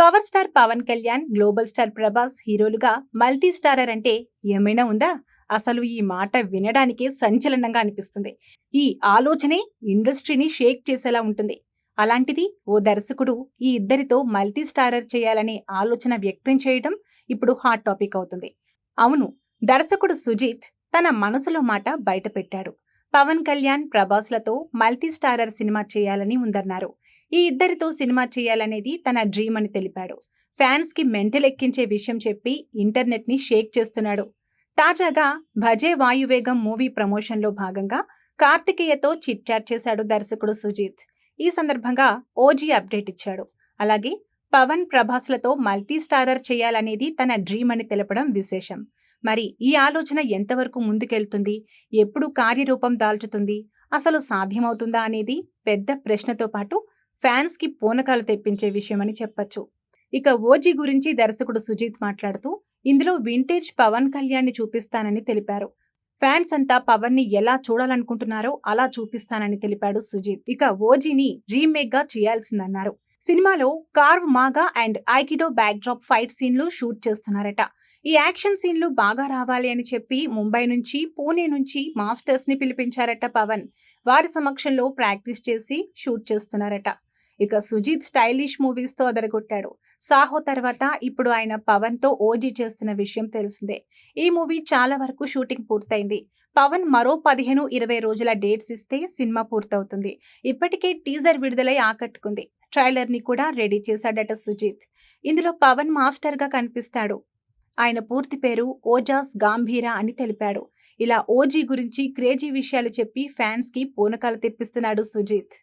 Power star Pawan Kalyan global star Prabhas హీరోలుగా multi starrer అంటే ఏమైనా ఉందా? అసలు ఈ మాట వినడానికే సంచలనంగా అనిపిస్తుంది. ఈ ఆలోచనే ఇండస్ట్రీని షేక్ చేసేలా ఉంటుంది. అలాంటిది ఓ దర్శకుడు ఈ ఇద్దరితో మల్టీ స్టారర్ చేయాలనే ఆలోచన వ్యక్తం చేయడం ఇప్పుడు హాట్ టాపిక్ అవుతుంది. అవును దర్శకుడు సుజీత్ తన మనసులో మాట బయటపెట్టాడు. పవన్ కళ్యాణ్ ప్రభాస్లతో మల్టీ స్టారర్ సినిమా చేయాలని ఉందన్నారు. ఈ ఇద్దరితో సినిమా చేయాలనేది తన డ్రీమ్ అని తెలిపాడు. ఫ్యాన్స్కి మెంటల్ ఎక్కించే విషయం చెప్పి ఇంటర్నెట్ని షేక్ చేస్తున్నాడు. తాజాగా భజే వాయువేగం మూవీ ప్రమోషన్లో భాగంగా కార్తికేయతో చిట్ చాట్ చేశాడు దర్శకుడు సుజీత్. ఈ సందర్భంగా ఓజీ అప్డేట్ ఇచ్చాడు. అలాగే పవన్ ప్రభాస్లతో మల్టీ స్టారర్ చేయాలనేది తన డ్రీమ్ అని తెలపడం విశేషం. మరి ఈ ఆలోచన ఎంతవరకు ముందుకెళ్తుంది? ఎప్పుడు కార్యరూపం దాల్చుతుంది? అసలు సాధ్యమవుతుందా అనేది పెద్ద ప్రశ్నతో పాటు ఫ్యాన్స్కి పూనకాలు తెప్పించే విషయమని చెప్పొచ్చు. ఇక ఓజీ గురించి దర్శకుడు సుజీత్ మాట్లాడుతూ ఇందులో వింటేజ్ పవన్ కళ్యాణ్ని చూపిస్తానని తెలిపారు. ఫ్యాన్స్ అంతా పవన్ని ఎలా చూడాలనుకుంటున్నారో అలా చూపిస్తానని తెలిపాడు సుజీత్. ఇక ఓజీని రీమేక్గా చేయాల్సిందన్నారు. సినిమాలో Krav Maga and aikido backdrop fight సీన్లు షూట్ చేస్తున్నారట. ఈ యాక్షన్ సీన్లు బాగా రావాలి అని చెప్పి ముంబై నుంచి పూణే నుంచి మాస్టర్స్ని పిలిపించారట పవన్. వారి సమక్షంలో ప్రాక్టీస్ చేసి షూట్ చేస్తున్నారట. ఇక సుజీత్ స్టైలిష్ మూవీస్తో అదరగొట్టాడు. సాహో తర్వాత ఇప్పుడు ఆయన పవన్తో ఓజీ చేస్తున్న విషయం తెలిసిందే. ఈ మూవీ చాలా వరకు షూటింగ్ పూర్తయింది. పవన్ మరో పదిహేను ఇరవై రోజుల డేట్స్ ఇస్తే సినిమా పూర్తవుతుంది. ఇప్పటికే టీజర్ విడుదలై ఆకట్టుకుంది. ట్రైలర్ని కూడా రెడీ చేశాడట సుజీత్. ఇందులో పవన్ మాస్టర్గా కనిపిస్తాడు. ఆయన పూర్తి పేరు ఓజాస్ గాంభీరా అని తెలిపాడు. ఇలా ఓజీ గురించి క్రేజీ విషయాలు చెప్పి ఫ్యాన్స్కి పూనకాలు తెప్పిస్తున్నాడు సుజీత్.